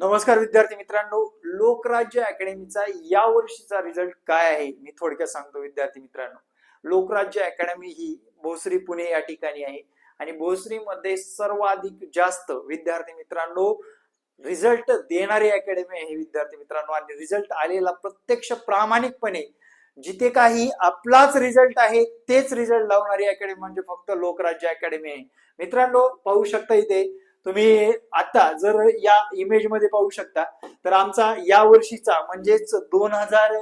नमस्कार विद्यार्थी मित्रांनो लोकराज्य अकॅडमीचा या वर्षीचा रिझल्ट काय आहे? मी थोडक्यात सांगतो विद्यार्थी मित्रांनो. लोकराज्य अकॅडमी ही भोसरी पुणे या ठिकाणी आहे. आणि भोसरीमध्ये सर्वाधिक जास्त विद्यार्थी मित्रांनो रिझल्ट देणारी अकॅडमी आहे विद्यार्थी मित्रांनो. आणि रिझल्ट आलेला प्रत्यक्ष प्रामाणिकपणे जिथे काही आपलाच रिझल्ट आहे तेच रिझल्ट लावणारी अकॅडमी म्हणजे फक्त लोकराज्य अकॅडमी आहे. मित्रांनो पाहू शकता इथे तुम्ही आता जर या इमेजमध्ये पाहू शकता तर आमचा या वर्षीचा म्हणजेच दोन हजार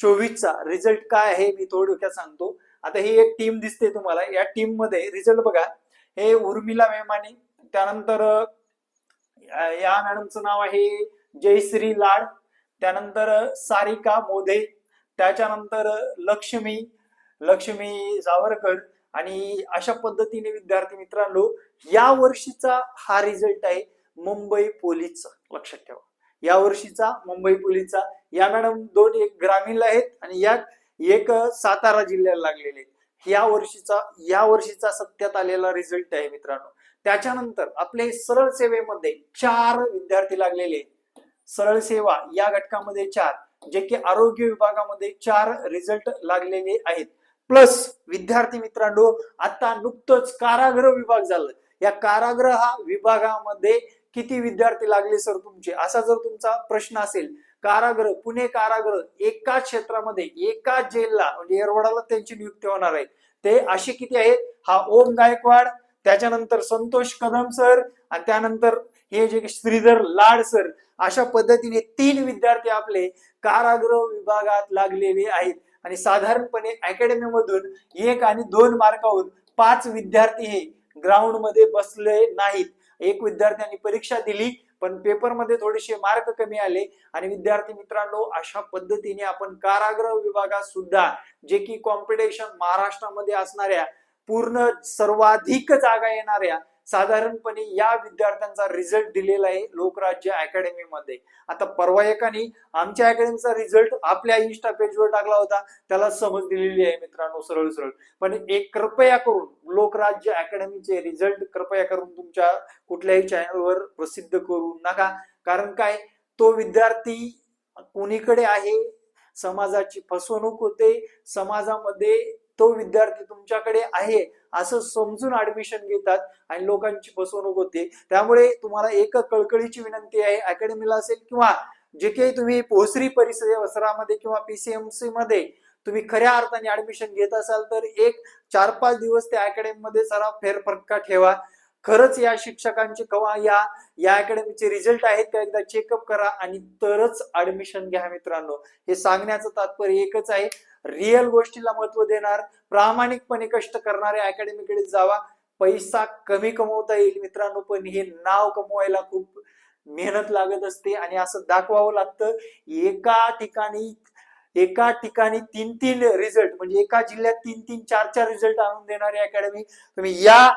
चोवीसचा रिझल्ट काय आहे मी थोडक्यात सांगतो. आता ही एक टीम दिसते तुम्हाला. या टीममध्ये रिझल्ट बघा. हे उर्मिला मेहमाने त्यानंतर या मॅडमचं नाव आहे जयश्री लाड. त्यानंतर सारिका मोधे त्याच्यानंतर लक्ष्मी लक्ष्मी जावरकर. आणि अशा पद्धतीने विद्यार्थी मित्रांनो या वर्षीचा हा रिझल्ट आहे मुंबई पोलीसचा. लक्षात ठेवा. या वर्षीचा मुंबई पोलीसचा या मॅडम दोन एक ग्रामीणला आहेत आणि या एक सातारा जिल्ह्याला लागलेले आहेत. या वर्षीचा या वर्षीचा सत्यात आलेला रिझल्ट आहे मित्रांनो. त्याच्यानंतर आपले सरळ सेवेमध्ये चार विद्यार्थी लागलेले आहेत. सरळ सेवा या घटकामध्ये चार. जे की आरोग्य विभागामध्ये चार रिझल्ट लागलेले आहेत. प्लस विद्यार्थी मित्रांनो आता नुकतंच कारागृह विभाग झालं. या कारागृह विभागामध्ये किती विद्यार्थी लागले सर तुमचे? असा जर तुमचा प्रश्न असेल कारागृह पुणे कारागृह एकाच क्षेत्रामध्ये एकाच जेलला म्हणजे येरवडाला त्यांची नियुक्ती होणार आहे. ते असे किती आहेत? हा ओम गायकवाड त्याच्यानंतर संतोष कदम सर आणि त्यानंतर हे जे श्रीधर लाड सर अशा पद्धतीने तीन विद्यार्थी आपले कारागृह विभागात लागलेले आहेत. आणि साधारणपणे अकॅडमी मधून एक आणि दोन मार्कावरून पाच विद्यार्थी हे ग्राउंडमध्ये बसले नाहीत. एक विद्यार्थ्यांनी परीक्षा दिली पण पेपरमध्ये थोडेसे मार्क कमी आले. आणि विद्यार्थी मित्रांनो अशा पद्धतीने आपण कारागृह विभागात सुद्धा जे की कॉम्पिटिशन महाराष्ट्रामध्ये असणाऱ्या पूर्ण सर्वाधिक जागा येणाऱ्या साधारणपणे या विद्यार्थ्यांचा रिझल्ट दिलेला आहे लोकराज्य अकॅडमीमध्ये आता परवा एकाने आमच्या अकॅडमीचा रिझल्ट आपल्या इन्स्टा पेजवर टाकला होता. त्याला समज दिलेली आहे मित्रांनो सरळ सरळ. पण एक कृपया करून लोकराज्य अकॅडमीचे रिझल्ट कृपया करून तुमच्या कुठल्याही चॅनलवर प्रसिद्ध करू नका. कारण काय? तो विद्यार्थी कोणीकडे आहे? समाजाची फसवणूक होते. समाजामध्ये तो विद्यार्थी तुमच्याकडे आहे. असं समजून ऍडमिशन घेतात आणि लोकांची फसवणूक होते. त्यामुळे तुम्हाला एक कळकळीची विनंती आहे अकॅडमीला असेल किंवा जे काही तुम्ही पोसरी परिसरामध्ये किंवा पीसीएमसी मध्ये तुम्ही खऱ्या अर्थाने ऍडमिशन घेत असाल तर एक चार पाच दिवस त्या अकॅडमी मध्ये जरा फेरफटका ठेवा. खरंच या शिक्षकांचे कवा या या अकॅडमीचे रिझल्ट आहेत का एकदा चेकअप करा आणि तरच ऍडमिशन घ्या मित्रांनो. हे सांगण्याचं तात्पर्य एकच आहे. रिअल गोष्टीला महत्त्व देणार प्रामाणिकपणे कष्ट करणाऱ्या अकॅडमीकडे जावा. पैसा कमी कमवता येईल मित्रांनो पण हे नाव कमवायला खूप मेहनत लागत असते. आणि असं दाखवावं लागतं एका ठिकाणी एका ठिकाणी तीन तीन रिझल्ट म्हणजे एका जिल्ह्यात तीन तीन चार चार रिझल्ट आणून देणारी अकॅडमी तुम्ही या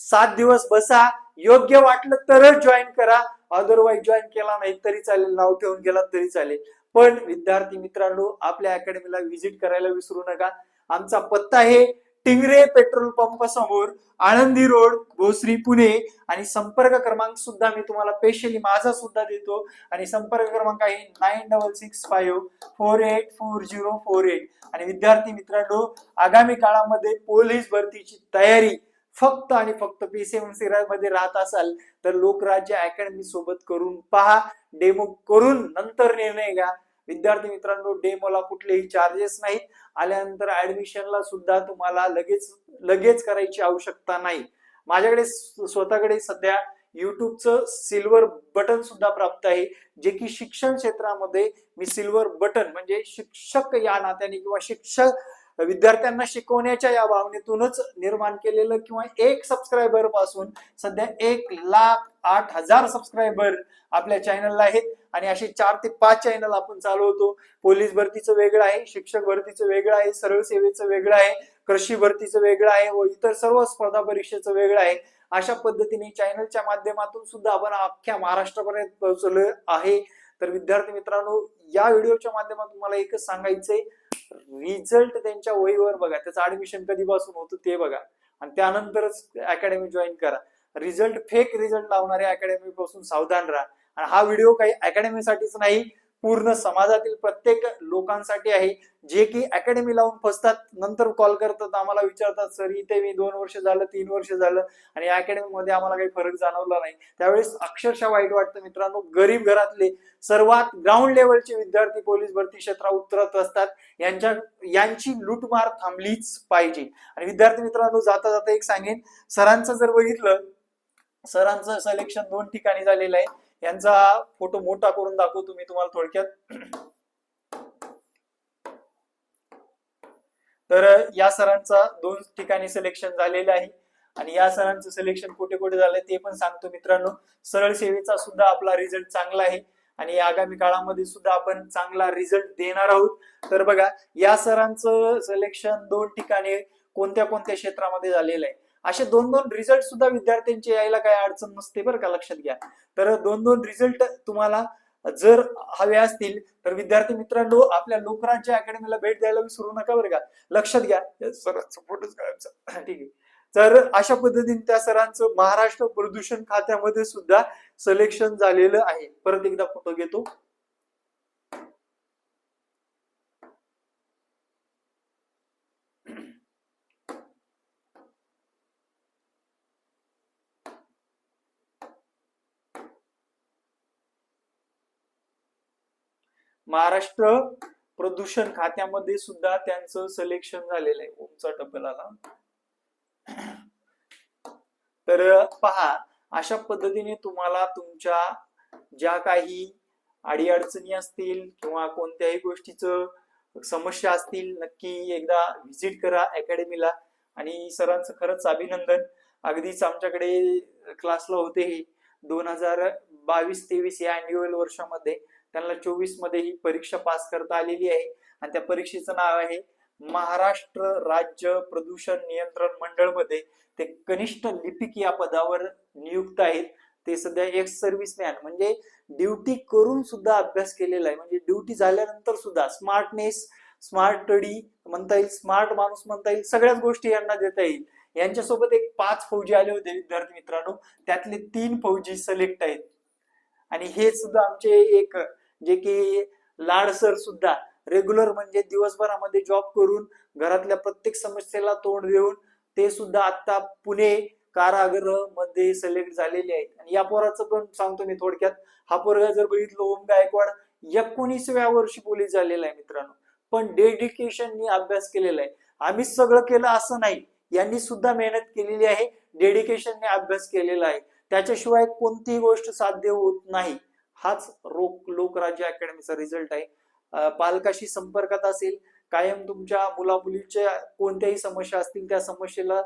सात दिवस बसा. योग्य वाटलं तरच जॉईन करा. अदरवाईज जॉईन केला नाही तरी चालेल. नाव ठेवून गेला तरी चालेल. पण विद्यार्थी मित्रांनो आपल्या अकॅडमीला व्हिजिट करायला विसरू नका. आमचा पत्ता आहे टिंगरे पेट्रोल पंप समोर आळंदी रोड भोसरी पुणे. आणि संपर्क क्रमांक सुद्धा मी तुम्हाला स्पेशली माझा सुद्धा देतो. आणि संपर्क क्रमांक आहे nine double six five four eight four zero four eight. आणि विद्यार्थी मित्रांनो आगामी काळामध्ये पोलीस भरतीची तयारी फक्त आणि फक्त पीसीएमसी मध्ये राहत असाल तर लोकराज्य अकॅडमी सोबत करून पहा. डेमो करून नंतर निर्णय घ्या. विद्यार्थी मित्रांनो डेमोला कुठलेही चार्जेस नाहीत. आल्यानंतर ऍडमिशनला सुद्धा तुम्हाला लगेच लगेच करायची आवश्यकता नाही. माझ्याकडे स्वतःकडे सध्या युट्यूबचं सिल्वर बटन सुद्धा प्राप्त आहे जे की शिक्षण क्षेत्रामध्ये मी सिल्वर बटन म्हणजे शिक्षक या नात्याने किंवा शिक्षक विद्यार्थ्यांना शिकवण्याच्या या भावनेतूनच निर्माण केलेलं किंवा एक सबस्क्रायबरपासून सध्या एक लाख आठ हजार सबस्क्रायबर आपल्या चॅनलला आहेत. आणि असे चार ते पाच चॅनल आपण चालवतो. पोलीस भरतीचं वेगळं आहे शिक्षक भरतीचं वेगळं आहे सरळ सेवेचं वेगळं आहे कृषी भरतीचं वेगळं आहे व इतर सर्व स्पर्धा परीक्षेचं वेगळं आहे. अशा पद्धतीने चॅनलच्या माध्यमातून सुद्धा आपण अख्ख्या महाराष्ट्रापर्यंत पोहोचलो आहे. तर विद्यार्थी मित्रांनो या व्हिडिओच्या माध्यमातून मला एकच सांगायचंय. रिझल्ट त्यांच्या वहीवर बघा. त्याचं ऍडमिशन कधीपासून होतं ते बघा. आणि त्यानंतरच अकॅडमी जॉईन करा. रिझल्ट फेक रिझल्ट लावणाऱ्या अकॅडमी पासून सावधान राहा. आणि हा व्हिडिओ काही अकॅडमीसाठीच नाही पूर्ण समाजातील प्रत्येक लोकांसाठी आहे. जे की अकॅडमी लावून फसतात नंतर कॉल करतात आम्हाला विचारतात सर इथे मी दोन वर्ष झालं तीन वर्ष झालं आणि अकॅडमी मध्ये आम्हाला काही फरक जाणवला नाही. त्यावेळेस अक्षरशः वाईट वाटतं मित्रांनो गरीब घरातले सर्वात ग्राउंड लेवलचे विद्यार्थी पोलीस भरती क्षेत्रात उतरत असतात. यांच्या यांची लूटमार थांबलीच पाहिजे. आणि विद्यार्थी मित्रांनो जाता जाता एक सांगेन सरांचं जर बघितलं सरांचं सिलेक्शन दोन ठिकाणी झालेलं आहे. यांचा फोटो मोठा करून दाखवतो मी तुम्हाला थोडक्यात. तर या सरांचा दोन ठिकाणी सिलेक्शन झालेलं आहे. आणि या सरांचं सिलेक्शन कुठे कुठे झालंय ते पण सांगतो मित्रांनो. सरळ सेवेचा सुद्धा आपला रिझल्ट चांगला आहे. आणि आगामी काळामध्ये सुद्धा आपण चांगला रिझल्ट देणार आहोत. तर बघा या सरांचं सिलेक्शन दोन ठिकाणी कोणत्या कोणत्या क्षेत्रामध्ये झालेलं आहे? असे दोन दोन रिझल्ट सुद्धा विद्यार्थ्यांचे यायला काय अडचण नसते बरं का लक्षात घ्या. तर दोन दोन रिझल्ट तुम्हाला जर हवे असतील तर विद्यार्थी मित्रांनो आपल्या लोकरांच्या अकॅडमीला भेट द्यायला विसरू नका बरं का. लक्षात घ्या. सरांचा फोटोच काढायचा ठीक आहे. तर अशा पद्धतीने त्या सरांचं महाराष्ट्र प्रदूषण खात्यामध्ये सुद्धा सिलेक्शन झालेलं आहे. परत एकदा फोटो घेतो. महाराष्ट्र प्रदूषण खात्यामध्ये सुद्धा त्यांचं सिलेक्शन झालेलं आहे. ओमचा टप्पल आला. तर पहा अशा पद्धतीने तुम्हाला तुमच्या ज्या काही अडीअडचणी असतील किंवा कोणत्याही गोष्टीचं समस्या असतील नक्की एकदा व्हिजिट करा अकॅडमीला आणि सरांचं खरंच अभिनंदन. अगदीच आमच्याकडे क्लासला होते हे दोन हजार बावीस तेवीस या अॅन्युअल वर्षामध्ये. त्यांना चोवीसमध्ये ही परीक्षा पास करता आलेली आहे. आणि त्या परीक्षेचं नाव आहे महाराष्ट्र राज्य प्रदूषण नियंत्रण मंडळमध्ये ते कनिष्ठ लिपिक या पदावर नियुक्त आहेत. ते सध्या एक्स सर्व्हिसमॅन म्हणजे ड्युटी करून सुद्धा अभ्यास केलेला आहे. म्हणजे ड्युटी झाल्यानंतर सुद्धा स्मार्टनेस स्मार्ट स्टडी म्हणता येईल स्मार्ट माणूस म्हणता येईल सगळ्याच गोष्टी यांना देता येईल. यांच्यासोबत एक पाच फौजी आले होते विद्यार्थी मित्रांनो. त्यातले तीन फौजी सिलेक्ट आहेत. आणि हे सुद्धा आमचे एक जे की लाड सर सुद्धा रेग्युलर म्हणजे दिवसभरामध्ये जॉब करून घरातल्या प्रत्येक समस्येला तोंड देऊन ते सुद्धा आता पुणे कारागृहमध्ये सिलेक्ट झालेले आहेत. आणि या पोराचं पण सांगतो मी थोडक्यात हा पोरगा जर बघितलं ओम गायकवाड एकोणीसव्या वर्षी पोलीस झालेला आहे मित्रांनो. पण डेडिकेशननी अभ्यास केलेला आहे. आम्ही सगळं केलं असं नाही. यांनी सुद्धा मेहनत केलेली आहे डेडिकेशनने अभ्यास केलेला आहे. त्याच्याशिवाय कोणतीही गोष्ट साध्य होत नाही. हाच रोक लोकराज्य अकॅडमीचा रिझल्ट आहे. पालकाशी संपर्कात असेल कायम तुमच्या मुला मुलीच्या कोणत्याही समस्या असतील त्या समस्येला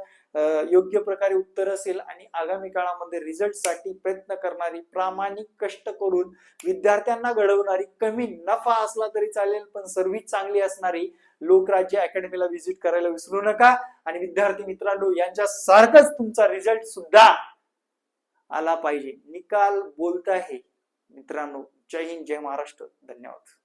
योग्य प्रकारे उत्तर असेल आणि आगामी काळामध्ये रिझल्टसाठी प्रयत्न करणारी प्रामाणिक कष्ट करून विद्यार्थ्यांना घडवणारी कमी नफा असला तरी चालेल पण सर्व्हिस चांगली असणारी लोकराज्य अकॅडमीला व्हिजिट करायला विसरू नका. आणि विद्यार्थी मित्रांनो यांच्यासारखंच तुमचा रिझल्ट सुद्धा आला पाहिजे. निकाल बोलत आहे. मित्रांनो जय हिंद जय महाराष्ट्र. धन्यवाद.